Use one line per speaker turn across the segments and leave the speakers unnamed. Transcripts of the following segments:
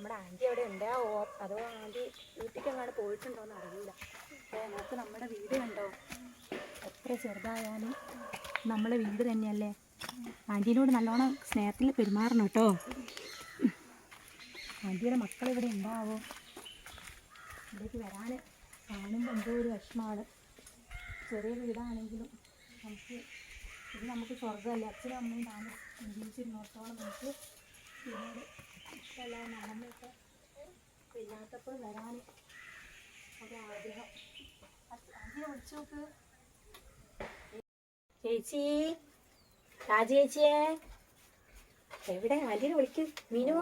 നമ്മുടെ ആന്റി അവിടെ ഉണ്ടാവോ അതോ ആന്റി വീട്ടിലേക്ക് എങ്ങാണ്ട് പോയിട്ടുണ്ടോ എന്ന് അറിയില്ല നമുക്ക് നമ്മുടെ വീട് കണ്ടോ? എത്ര ചെറുതായാലും നമ്മളെ വീട് തന്നെയല്ലേ? ആന്റീനോട് നല്ലോണം സ്നേഹത്തിൽ പെരുമാറണം കേട്ടോ. ആന്റിയുടെ മക്കൾ ഇവിടെ ഉണ്ടാവോ? ഇവിടേക്ക് വരാൻ കാണുമ്പോൾ എന്തോ ഒരു വിഷമമാണ്. ചെറിയ വീടാണെങ്കിലും നമുക്ക് ഇത് നമുക്ക് സ്വർഗമല്ലേ? അച്ഛനും അമ്മയും താമസം ജീവിച്ചിരുന്നിടത്തോളം നമുക്ക് പിന്നീട് ഇഷ്ടമല്ലാതെ നടന്നൊക്കെ ഇല്ലാത്തപ്പോൾ വരാൻ വിളിച്ചു നോക്ക്. ചേച്ചി രാജി ചേച്ചിയെ. എവിടെ? ആന്റീനെ വിളിക്ക്. മീനു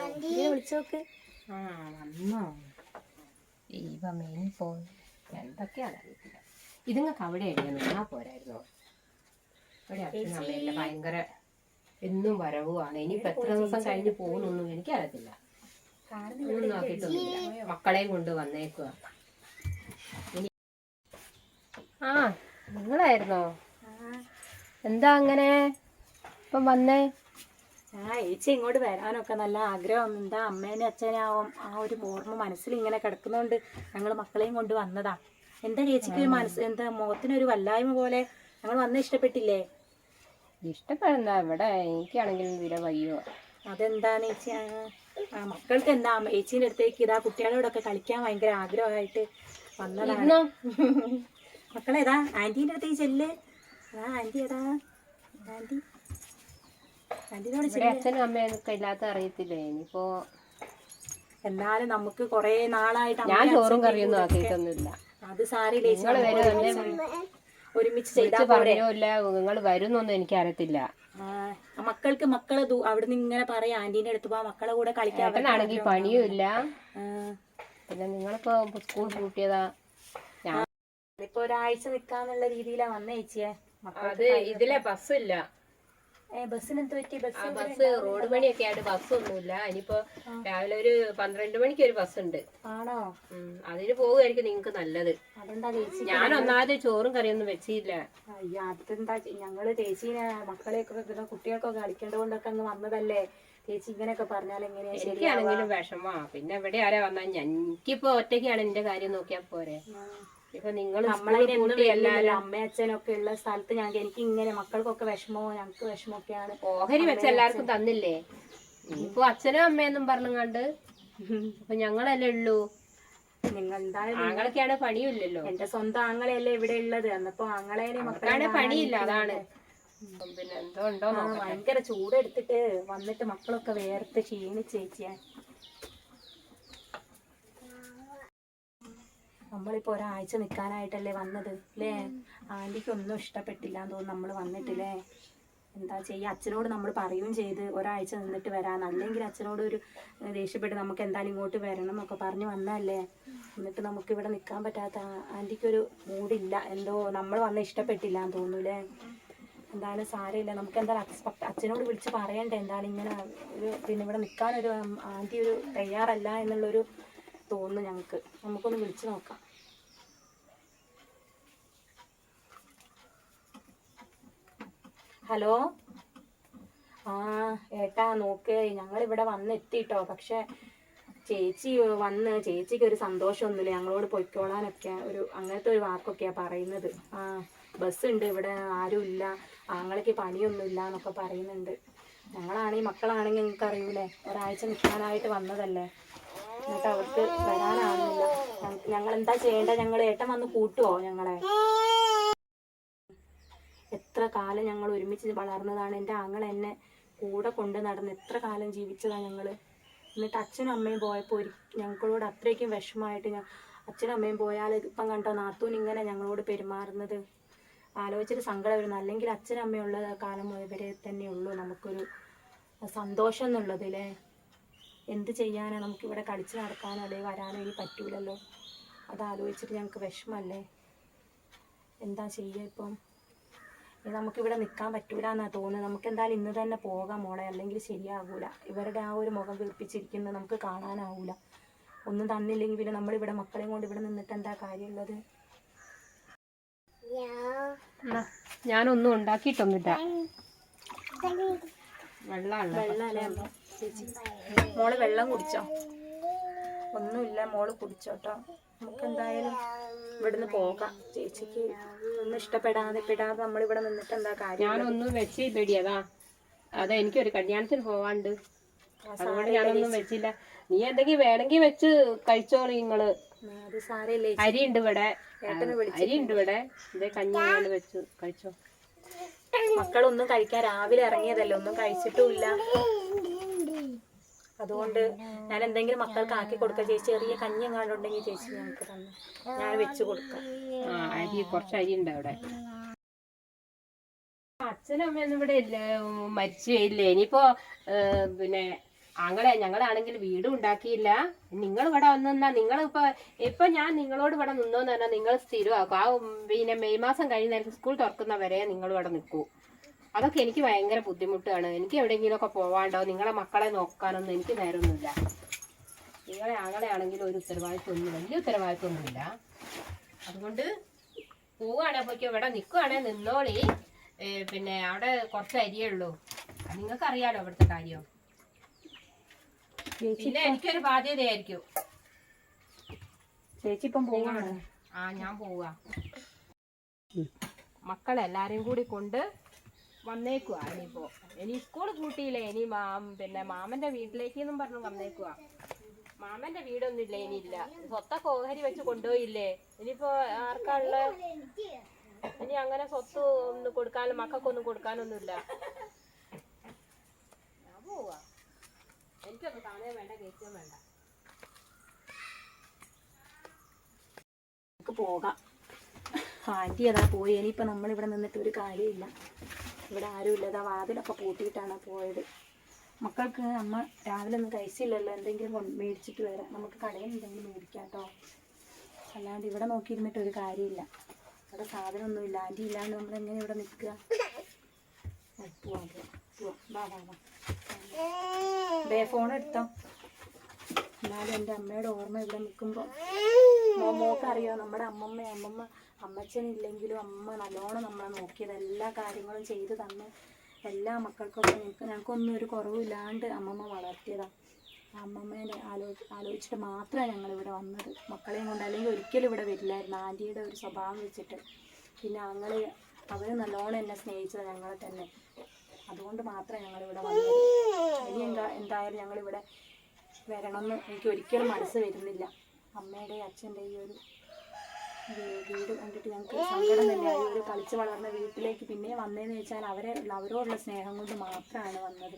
ആന്റീനെ വിളിച്ചോക്ക്
ആ വന്നോ. ഇവ മീൻ പോയി. എന്തൊക്കെയാണ് ഇതുങ്ങൾക്ക് അവിടെ എഴുതിയാ നിന്നാ പോരായിരുന്നോ? ഇവിടെ ഭയങ്കര എന്നും വരവുമാണ്. ഇനിയിപ്പോ എത്ര ദിവസം കഴിഞ്ഞ് പോകുന്നൊന്നും എനിക്കറിയത്തില്ല.
അറിയത്തില്ല
ഒന്നും നോക്കിയിട്ടൊന്നുമില്ല. മക്കളെയും കൊണ്ട് വന്നേക്കുക ആ നിങ്ങളായിരുന്നോ? എന്താ അങ്ങനെ? ഇപ്പം വന്നേ?
ആ ഏച്ചി ഇങ്ങോട്ട് വരാനൊക്കെ നല്ല ആഗ്രഹം. എന്താ അമ്മേനെ അച്ഛനാവും ആ ഒരു ഓർമ്മ മനസ്സിൽ ഇങ്ങനെ കിടക്കുന്നോണ്ട് ഞങ്ങൾ മക്കളെയും കൊണ്ട് വന്നതാ. എന്താ ചേച്ചിക്ക് മനസ്സ് എന്താ മുഖത്തിനൊരു വല്ലായ്മ പോലെ? ഞങ്ങൾ വന്ന് ഇഷ്ടപ്പെട്ടില്ലേ?
ഇഷ്ടപ്പെടുന്ന ഇവിടെ എനിക്കാണെങ്കിലും വില വയ്യോ.
അതെന്താണ് ചേച്ചി? ആ, മക്കൾക്ക് എന്താ ചേച്ചീന്റെ അടുത്തേക്ക് ഇതാ കുട്ടികളോടൊക്കെ കളിക്കാൻ ഭയങ്കര ആഗ്രഹമായിട്ട് വന്നതാണ്.
മക്കളെ
മക്കളേതാ ആന്റീന്റെ അടുത്തേക്ക് ചെല്ല്. ആ ആന്റി ഏതാ? ആന്റി ആന്റിനോട്
ഇവിടെ അച്ഛനും അമ്മയൊക്കെ ഇല്ലാത്ത അറിയത്തില്ലേ? ഇനിയിപ്പോ
എന്നാലും നമുക്ക് കൊറേ നാളായിട്ട്
ഞാൻ ചോറും കറിയൊന്നും ആക്കിയിട്ടൊന്നുമില്ല.
അത് സാരിയില്ലേ ചേച്ചി,
നിങ്ങൾ വരും
ഒരുമിച്ച് ചെയ്താൽ ചെയ്താ പോരെ.
നിങ്ങൾ വരുന്നൊന്നും എനിക്ക് അറിയത്തില്ല
മക്കൾക്ക് മക്കളെ അവിടെ നിന്ന് ഇങ്ങനെ പറയാം ആന്റീന്റെ അടുത്ത് പോവാ മക്കളെ കൂടെ കളിക്കാൻ
പണിയുമില്ല പണിയും ഇല്ല
ആ,
പിന്നെ നിങ്ങളിപ്പോ സ്കൂൾ പൂട്ടിയതാ. ഞാൻ
ഇപ്പൊ ഒരാഴ്ച നിക്കാന്നുള്ള രീതിയിലാ വന്ന ചേച്ചിയെ.
അത് ഇതിലെ ബസ്സില്ല.
പറ്റി? ബസ്
ബസ് റോഡ് പണിയൊക്കെ ആയിട്ട് ബസ്സൊന്നുമില്ല. ഇനിയിപ്പോ രാവിലെ ഒരു പന്ത്രണ്ട് മണിക്ക് ഒരു ബസ് ഉണ്ട്
ആണോ
അതിന് പോവുകയായിരിക്കും നിങ്ങക്ക് നല്ലത്. ഞാൻ ഒന്നാമത് ചോറും കറിയൊന്നും വെച്ചില്ല.
അതെന്താ ഞങ്ങൾ ചേച്ചീനെ മക്കളെയൊക്കെ കുട്ടികൾക്കൊക്കെ കളിക്കേണ്ടത് കൊണ്ടൊക്കെ അങ്ങ് വന്നതല്ലേ? ചേച്ചി ഇങ്ങനെയൊക്കെ പറഞ്ഞാൽ എങ്ങനെയാ
എനിക്കാണെങ്കിലും വിഷമാ പിന്നെ എവിടെ ആരാ വന്നാ എനിക്കിപ്പോ ഒറ്റയ്ക്കാണ് എന്റെ കാര്യം നോക്കിയാ പോരെ. ഇപ്പൊ നിങ്ങൾ
അമ്മയച്ഛനൊക്കെ ഉള്ള സ്ഥലത്ത് ഞങ്ങൾക്ക് എനിക്ക് ഇങ്ങനെ മക്കൾക്കൊക്കെ വിഷമമോ ഞങ്ങൾക്ക് വിഷമമൊക്കെയാണ്.
ഓഹരി വെച്ച് എല്ലാവർക്കും തന്നില്ലേ? ഇപ്പൊ അച്ഛനും അമ്മയെന്നും പറഞ്ഞുകൊണ്ട് അപ്പൊ ഞങ്ങളല്ലേ ഉള്ളൂ.
നിങ്ങൾ എന്തായാലും
ആങ്ങളൊക്കെയാണ് പണിയില്ലല്ലോ
എന്റെ സ്വന്തം ആങ്ങളെയല്ലേ ഇവിടെ ഉള്ളത്. എന്നപ്പോ ആങ്ങളേനെ
മക്കളാണ് പണിയില്ല അതാണ്. പിന്നെ എന്തോ ഉണ്ടോ
ഭയങ്കര ചൂടെടുത്തിട്ട് വന്നിട്ട് മക്കളൊക്കെ വേർത്ത് ക്ഷീണിച്ച് നമ്മളിപ്പോ ഒരാഴ്ച നിക്കാനായിട്ടല്ലേ വന്നത് അല്ലേ ആന്റിക്ക് ഒന്നും ഇഷ്ടപ്പെട്ടില്ല എന്ന് തോന്നുന്നു നമ്മൾ വന്നിട്ടില്ലേ? എന്താ ചെയ്യുക അച്ഛനോട് നമ്മൾ പറയുകയും ചെയ്ത് ഒരാഴ്ച നിന്നിട്ട് വരാൻ. അല്ലെങ്കിൽ അച്ഛനോട് ഒരു ദേഷ്യപ്പെട്ട് നമുക്ക് എന്തായാലും ഇങ്ങോട്ട് വരണം എന്നൊക്കെ പറഞ്ഞു വന്നല്ലേ എന്നിട്ട് നമുക്ക് ഇവിടെ നിൽക്കാൻ പറ്റാത്ത ആന്റിക്കൊരു മൂടില്ല. എന്തോ നമ്മൾ വന്ന ഇഷ്ടപ്പെട്ടില്ല എന്ന് തോന്നുന്നു തോന്നൂലേ എന്തായാലും സാരമില്ല. നമുക്ക് എന്തായാലും അച്ഛ- അച്ഛനോട് വിളിച്ച് പറയണ്ടേ? എന്താണ് ഇങ്ങനെ ഒരു പിന്നെ ഇവിടെ നിൽക്കാനൊരു ആന്റി ഒരു തയ്യാറല്ല എന്നുള്ളൊരു തോന്നുന്നു ഞങ്ങൾക്ക് നമുക്കൊന്ന് വിളിച്ചു നോക്കാം. ഹലോ? ആ ഏട്ടാ നോക്ക് ഞങ്ങളിവിടെ വന്നെത്തിട്ടോ. പക്ഷെ ചേച്ചി വന്ന് ചേച്ചിക്ക് ഒരു സന്തോഷമൊന്നുമില്ല. ഞങ്ങളോട് പൊയ്ക്കോളാനൊക്കെ ഒരു അങ്ങനത്തെ ഒരു വാക്കൊക്കെയാണ് പറയുന്നത്. ആ ബസ് ഉണ്ട് ഇവിടെ ആരും ഇല്ല ആങ്ങൾക്ക് പണിയൊന്നുമില്ല എന്നൊക്കെ പറയുന്നുണ്ട്. ഞങ്ങളാണെങ്കിൽ മക്കളാണെങ്കിൽ നിങ്ങൾക്ക് അറിയൂലേ ഒരാഴ്ച നിൽക്കാനായിട്ട് വന്നതല്ലേ? എന്നിട്ട് അവർക്ക് വരാനാവുന്നില്ല. ഞങ്ങ- ഞങ്ങൾ എന്താ ചെയ്യേണ്ടത് ഞങ്ങൾ ഏട്ടൻ വന്ന് കൂട്ടുവോ ഞങ്ങളെ? എത്ര കാലം ഞങ്ങൾ ഒരുമിച്ച് വളർന്നതാണ്. എന്റെ ആങ്ങൾ എന്നെ കൂടെ കൊണ്ട് നടന്ന് എത്ര കാലം ജീവിച്ചതാണ് ഞങ്ങൾ എന്നിട്ട് അച്ഛനും അമ്മയും പോയപ്പോൾ ഒരു ഞങ്ങളോട് അത്രയ്ക്കും വിഷമമായിട്ട് ഞാൻ അച്ഛനും അമ്മയും പോയാൽ ഇപ്പം കണ്ടോ നാത്തൂൻ ഇങ്ങനെ ഞങ്ങളോട് പെരുമാറുന്നത്. ആലോചിച്ചിട്ട് സങ്കടം വരുന്നു. അല്ലെങ്കിൽ അച്ഛനും അമ്മയുള്ള കാലം വരെ തന്നെ ഉള്ളൂ. നമുക്കൊരു സന്തോഷം എന്നുള്ളത് അല്ലേ എന്ത് ചെയ്യാനാ? നമുക്കിവിടെ കളിച്ച് നടക്കാനോ അല്ലെങ്കിൽ വരാനോ ഇനി പറ്റൂലല്ലോ. അത് ആലോചിച്ചിട്ട് ഞങ്ങൾക്ക് വിഷമല്ലേ? എന്താ ചെയ്യുക ഇപ്പം? ഇനി നമുക്കിവിടെ നിൽക്കാൻ പറ്റൂല എന്നാ തോന്നുന്നത് നമുക്ക് എന്തായാലും ഇന്ന് തന്നെ പോകാം മോളെ. അല്ലെങ്കിൽ ശരിയാകൂല ഇവരുടെ ആ ഒരു മുഖം വീർപ്പിച്ചിരിക്കുന്നത് നമുക്ക് കാണാനാവൂല. ഒന്നും തന്നില്ലെങ്കിൽ പിന്നെ നമ്മളിവിടെ മക്കളെയും കൊണ്ട് ഇവിടെ നിന്നിട്ട് എന്താ കാര്യമുള്ളത്?
ഞാനൊന്നും ഉണ്ടാക്കിയിട്ടൊന്നുമില്ല. വെള്ളമാണ്
വെള്ളമല്ലേ ചേച്ചി. മോൾ വെള്ളം കുടിച്ചോ? ഒന്നുമില്ല മോൾ കുടിച്ചോട്ടോ. നമുക്ക് എന്തായാലും ഇവിടുന്ന് പോകാം. ചേച്ചിക്ക് ഒന്നും ഇഷ്ടപ്പെടാതെ പെടാതെ നമ്മൾ ഇവിടെ നിന്നിട്ട് എന്താ കാര്യം?
ഞാനൊന്നും വെച്ച് പേടിയതാ അതെ എനിക്കൊരു കല്യാണത്തിന് പോവാണ്ട്. അതുകൊണ്ട് ഞാനൊന്നും വെച്ചില്ല. നീ എന്തെങ്കിലും വേണമെങ്കിൽ വെച്ച് കഴിച്ചോളി
നിങ്ങൾ.
അരി ഉണ്ട് ഇവിടെ. അരി ഉണ്ട് ഇവിടെ. ഇതേ കഞ്ഞി വെച്ച് കഴിച്ചോ.
മക്കളൊന്നും കഴിക്കാൻ രാവിലെ ഇറങ്ങിയതല്ലേ ഒന്നും കഴിച്ചിട്ടുമില്ല അതുകൊണ്ട് ഞാൻ എന്തെങ്കിലും മക്കൾക്ക് ആക്കി കൊടുക്കാം. ചേച്ചി ചെറിയ കഞ്ഞി എങ്ങാണ്ടുണ്ടെങ്കിൽ ചേച്ചി ഞങ്ങൾക്ക് തന്നെ. ഞാൻ വെച്ച് കൊടുക്കാം.
അരി കുറച്ച് ഉണ്ട് അവിടെ. ഇവിടെ ഇല്ല മരിച്ചു ഇല്ലേ. ഇനിയിപ്പോ പിന്നെ ആങ്ങളെ ഞങ്ങളാണെങ്കിൽ വീടും ഉണ്ടാക്കിയില്ല. നിങ്ങൾ ഇവിടെ വന്നു നിന്നാ നിങ്ങൾ ഇപ്പൊ ഇപ്പൊ ഞാൻ നിങ്ങളോട് ഇവിടെ നിന്നോന്ന് പറഞ്ഞാൽ നിങ്ങൾ സ്ഥിരമാക്കും. ആ പിന്നെ മെയ് മാസം കഴിയുന്ന സ്കൂൾ തുറക്കുന്നവരെ നിങ്ങൾ ഇവിടെ നിൽക്കൂ. അതൊക്കെ എനിക്ക് ഭയങ്കര ബുദ്ധിമുട്ടാണ്. എനിക്ക് എവിടെയെങ്കിലുമൊക്കെ പോവാണ്ടോ? നിങ്ങളെ മക്കളെ നോക്കാനൊന്നും എനിക്ക് നേരമൊന്നുമില്ല. നിങ്ങളെ ആങ്ങളെയാണെങ്കിലും ഒരു ഉത്തരവാദിത്വം ഒന്നും വലിയ ഉത്തരവാദിത്വം ഒന്നുമില്ല അതുകൊണ്ട് പോവുകയാണെ പോയിക്കോ. ഇവിടെ നിൽക്കുവാണെ നിന്നോളി. പിന്നെ അവിടെ കുറച്ച് അരിയേ ഉള്ളൂ. അത് നിങ്ങൾക്ക് അറിയാലോ ഇവിടുത്തെ കാര്യം. പിന്നെ എനിക്കൊരു ബാധ്യതയായിരിക്കും.
ചേച്ചി ഇപ്പം പോവാണ്?
ആ ഞാൻ പോവാ. മക്കളെല്ലാരെയും കൂടി കൊണ്ട് വന്നേക്കുവാ ഇനിയിപ്പോ. ഇനി സ്കൂൾ കൂട്ടിയില്ലേ ഇനി മാം പിന്നെ മാമന്റെ വീട്ടിലേക്ക് എന്നും പറഞ്ഞു വന്നേക്കുവാ. മാമന്റെ ഇനി ഇല്ല. സ്വത്തൊക്കെ ഓഹരി വെച്ച് കൊണ്ടുപോയില്ലേ? ഇനിയിപ്പോ ആർക്കാള്ള? ഇനി അങ്ങനെ സ്വത്ത് ഒന്നും കൊടുക്കാനും മക്കൾക്കൊന്നും കൊടുക്കാനൊന്നുമില്ല. ഞാൻ പോവാ. എനിക്കൊന്നും വേണ്ട കേൾക്കുകയും വേണ്ട.
പോകാം. ആന്റി അതാ പോയി. ഇനിയിപ്പോൾ നമ്മളിവിടെ നിന്നിട്ട് ഒരു കാര്യമില്ല ഇവിടെ ആരുമില്ല. അതാ വാതിലൊക്കെ പൂട്ടിയിട്ടാണ് പോയത്. മക്കൾക്ക് നമ്മൾ രാവിലെ ഒന്നും കഴിച്ചില്ലല്ലോ. എന്തെങ്കിലും മേടിച്ചിട്ട് വരാം. നമുക്ക് കടയിൽ എന്തെങ്കിലും മേടിക്കാം കേട്ടോ അല്ലാണ്ട് ഇവിടെ നോക്കിയിരുന്നിട്ട് ഒരു കാര്യമില്ല. ഇവിടെ സാധനമൊന്നുമില്ല ആന്റി ഇല്ലാണ്ട് നമ്മൾ എങ്ങനെ ഇവിടെ നിൽക്കുക? ഫോണെടുത്തോ ഫോൺ എടുത്തോ? എന്നാലും എന്റെ അമ്മയുടെ ഓർമ്മ ഇവിടെ നിൽക്കുമ്പോൾ മോമോക്കറിയോ നമ്മുടെ അമ്മമ്മ അമ്മമ്മ അമ്മച്ചനില്ലെങ്കിലും അമ്മ നല്ലോണം നമ്മളെ നോക്കിയത് എല്ലാ കാര്യങ്ങളും ചെയ്ത് തന്ന് എല്ലാ മക്കൾക്കൊക്കെ ഞങ്ങൾക്ക് ഞങ്ങൾക്കൊന്നും ഒരു കുറവില്ലാണ്ട് അമ്മമ്മ വളർത്തിയതാണ് അമ്മമ്മേനെ ആലോ ആലോചിച്ചിട്ട് മാത്രമേ ഞങ്ങളിവിടെ വന്നത്. മക്കളെയും കൊണ്ട് അല്ലെങ്കിൽ ഒരിക്കലും ഇവിടെ വരില്ലായിരുന്നു. ആന്റിയുടെ ഒരു സ്വഭാവം വെച്ചിട്ട്. പിന്നെ ഞങ്ങൾ അവർ നല്ലോണം എന്നെ സ്നേഹിച്ചത് ഞങ്ങളെ തന്നെ. അതുകൊണ്ട് മാത്രമേ ഞങ്ങളിവിടെ വന്നത്. ഇനി എന്താ എന്തായാലും ഞങ്ങളിവിടെ വരണമെന്ന് എനിക്ക് ഒരിക്കലും മനസ്സ് വരുന്നില്ല. അമ്മയുടെ അച്ഛന്റെ ഈ ഒരു വീട് കണ്ടിട്ട് ഞങ്ങൾക്ക് സങ്കടം തന്നെ ഒരു കളിച്ച് വളർന്ന വീട്ടിലേക്ക് പിന്നെ വന്നതെന്ന് വെച്ചാൽ അവരെ അവരോടുള്ള സ്നേഹം കൊണ്ട് മാത്രമാണ് വന്നത്.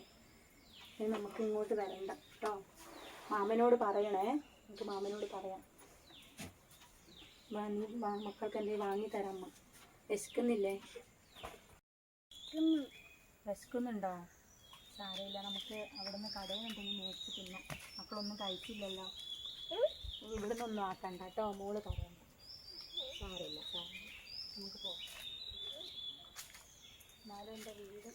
ഇനി നമുക്ക് ഇങ്ങോട്ട് വരണ്ട. കേട്ടോ മാമനോട് പറയണേ. നമുക്ക് മാമനോട് പറയാം. മക്കൾക്ക് എന്തെങ്കിലും വാങ്ങി അമ്മ. വിശക്കുന്നില്ലേ? വിശക്കുന്നുണ്ടോ? സാരമില്ല. നമുക്ക് അവിടുന്ന് കടയിൽ എന്തെങ്കിലും മേടിച്ച് തിന്നാം. മക്കളൊന്നും കഴിച്ചില്ലല്ലോ. ഇവിടുന്ന് ഒന്നും ആക്കണ്ട. കേട്ടോ മോൾ പറയണ്ട സാരമില്ല സാരമില്ല. നമുക്ക് പോകാം എന്നാലും എന്റെ വീട്